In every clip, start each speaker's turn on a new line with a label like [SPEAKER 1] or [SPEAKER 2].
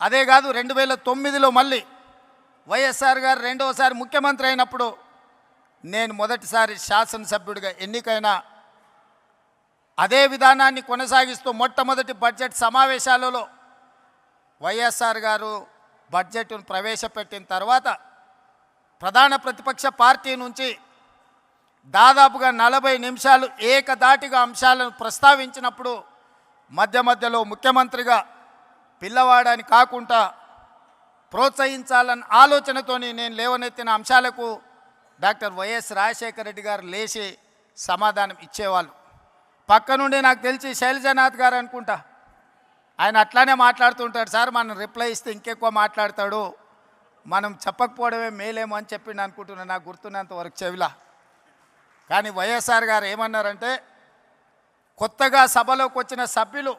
[SPEAKER 1] అదే కాదు రెండు వేల తొమ్మిదిలో మళ్ళీ వైఎస్ఆర్ గారు రెండవసారి ముఖ్యమంత్రి అయినప్పుడు నేను మొదటిసారి శాసనసభ్యుడిగా ఎన్నికైన అదే విధానాన్ని కొనసాగిస్తూ మొట్టమొదటి బడ్జెట్ సమావేశాలలో వైఎస్ఆర్ గారు బడ్జెట్ను ప్రవేశపెట్టిన తర్వాత ప్రధాన ప్రతిపక్ష పార్టీ నుంచి దాదాపుగా నలభై నిమిషాలు ఏకదాటిగా అంశాలను ప్రస్తావించినప్పుడు మధ్య మధ్యలో ముఖ్యమంత్రిగా పిల్లవాడని కాకుండా ప్రోత్సహించాలన్న ఆలోచనతోని నేను లేవనెత్తిన అంశాలకు డాక్టర్ వైఎస్ రాజశేఖర రెడ్డి గారు లేచి సమాధానం ఇచ్చేవాళ్ళు. పక్క నుండి నాకు తెలిసి శైలజనాథ్ గారు అనుకుంటా. ఆయన అట్లానే మాట్లాడుతుంటాడు సార్ మనం రిప్లై ఇస్తే ఇంకెక్కువ మాట్లాడతాడు. మనం చెప్పకపోవడమే మేలేమో అని చెప్పిండు అనుకుంటున్నాను నాకు గుర్తున్నంత వరకు చెవిలా. కానీ వైఎస్ఆర్ గారు ఏమన్నారంటే కొత్తగా సభలోకి వచ్చిన సభ్యులు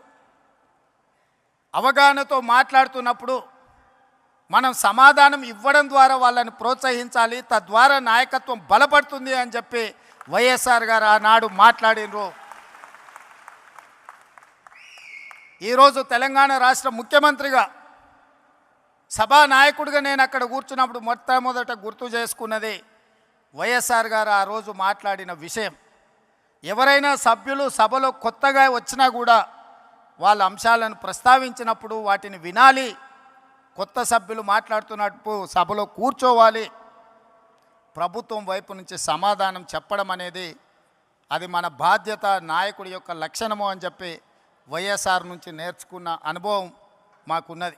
[SPEAKER 1] అవగాహనతో మాట్లాడుతున్నప్పుడు మనం సమాధానం ఇవ్వడం ద్వారా వాళ్ళని ప్రోత్సహించాలి తద్వారా నాయకత్వం బలపడుతుంది అని చెప్పి వైఎస్ఆర్ గారు ఆనాడు మాట్లాడినరు ఈరోజు తెలంగాణ రాష్ట్ర ముఖ్యమంత్రిగా సభా నాయకుడిగా నేను అక్కడ కూర్చున్నప్పుడు మొట్టమొదట గుర్తు చేసుకున్నది వైఎస్ఆర్ గారు ఆ రోజు మాట్లాడిన విషయం. ఎవరైనా సభ్యులు సభలో కొత్తగా వచ్చినా కూడా వాళ్ళ అంశాలను ప్రస్తావించినప్పుడు వాటిని వినాలి. కొత్త సభ్యులు మాట్లాడుతున్నప్పుడు సభలో కూర్చోవాలి. ప్రభుత్వం వైపు నుంచి సమాధానం చెప్పడం అనేది అది మన బాధ్యత నాయకుడి యొక్క లక్షణము అని చెప్పి వైఎస్ఆర్ నుంచి నేర్చుకున్న అనుభవం మాకున్నది.